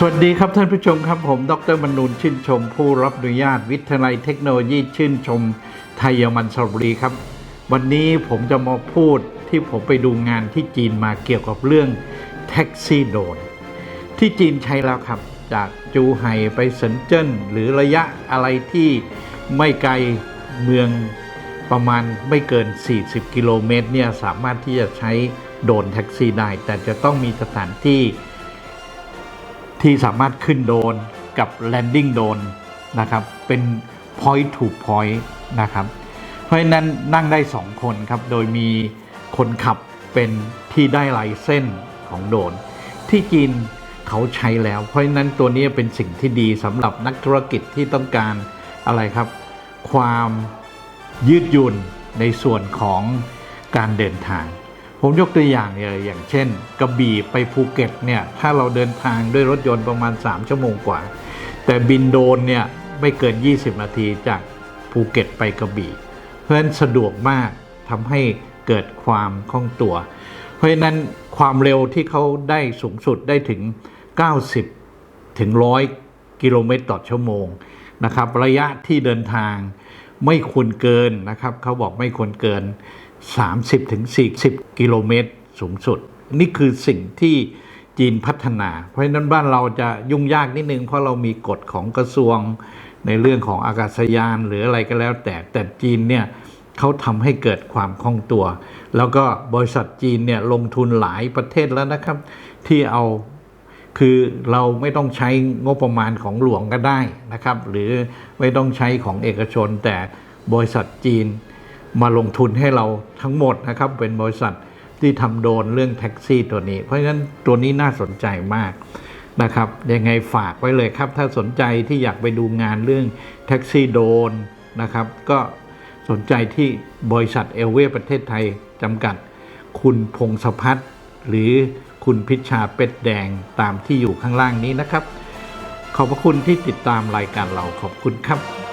สวัสดีครับท่านผู้ชมครับผม ดรมนูนชื่นชม ผู้รับอนุญาตวิทยาลัยเทคโนโลยีชื่นชม ไทยยอรมันสระบุรีครับ วันนี้ผมจะมาพูดที่ผมไปดูงานที่จีนมาเกี่ยวกับเรื่องแท็กซี่โดน ที่จีนใช้แล้วครับ จากจูไห่ไปเซินเจิ้นหรือระยะอะไรที่ไม่ไกลเมืองประมาณไม่เกิน 40 กิโลเมตรเนี่ยสามารถที่จะใช้โดนแท็กซี่ได้ แต่จะต้องมีสถานที่ ที่สามารถขึ้นโดนกับ landing โดนนะครับ เป็น point to point นะครับ เพราะฉะนั้นนั่งได้ 2 คนครับ โดยมีคนขับเป็นที่ได้ไลเส้นของโดน ที่จีนเขาใช้แล้ว เพราะฉะนั้นตัวนี้เป็นสิ่งที่ดีสำหรับนักธุรกิจที่ต้องการอะไรครับ ความยืดหยุ่นในส่วนของการเดินทาง ผมยกตัวอย่างเลยอย่างเช่น กระบี่ไปภูเก็ตเนี่ยถ้าเราเดินทางด้วยรถยนต์ประมาณ 3 ชั่วโมงกว่า แต่บินโดนเนี่ยไม่เกิน 20 นาทีจากภูเก็ตไปกระบี่ เพราะฉะนั้นสะดวกมากทำให้เกิดความคล่องตัว เพราะฉะนั้นความเร็วที่เขาได้สูงสุดได้ถึง 90 ถึง 100 กิโลเมตรต่อชั่วโมงนะครับระยะที่เดินทางไม่ควรเกินนะครับเขาบอกไม่ควรเกิน 30ถึง40 กิโลเมตรสูงสุด นี่คือสิ่งที่จีนพัฒนา เพราะฉะนั้นบ้านเราจะยุ่งยากนิดนึง เพราะเรามีกฎของกระทรวงในเรื่องของอากาศยานหรืออะไรก็แล้ว แต่แต่จีนเนี่ยเขาทำให้เกิดความคล่องตัว แล้วก็บริษัทจีนเนี่ยลงทุนหลายประเทศแล้วนะครับ ที่เอาคือเราไม่ต้องใช้งบประมาณของหลวงก็ได้นะครับ หรือไม่ต้องใช้ของเอกชนแต่บริษัทจีน มาลงทุนให้เราทั้งหมดนะครับเป็นบริษัทที่ทำโดนเรื่องแท็กซี่ตัวนี้ เพราะฉะนั้นตัวนี้น่าสนใจมากนะครับยังไงฝากไว้เลยครับ ถ้าสนใจที่อยากไปดูงานเรื่องแท็กซี่โดนนะครับ ก็สนใจที่บริษัทเอลเวประเทศไทยจำกัด คุณพงศพัฒน์หรือคุณพิชชาเป็ดแดงตามที่อยู่ข้างล่างนี้นะครับ ขอบพระคุณที่ติดตามรายการเราขอบคุณครับ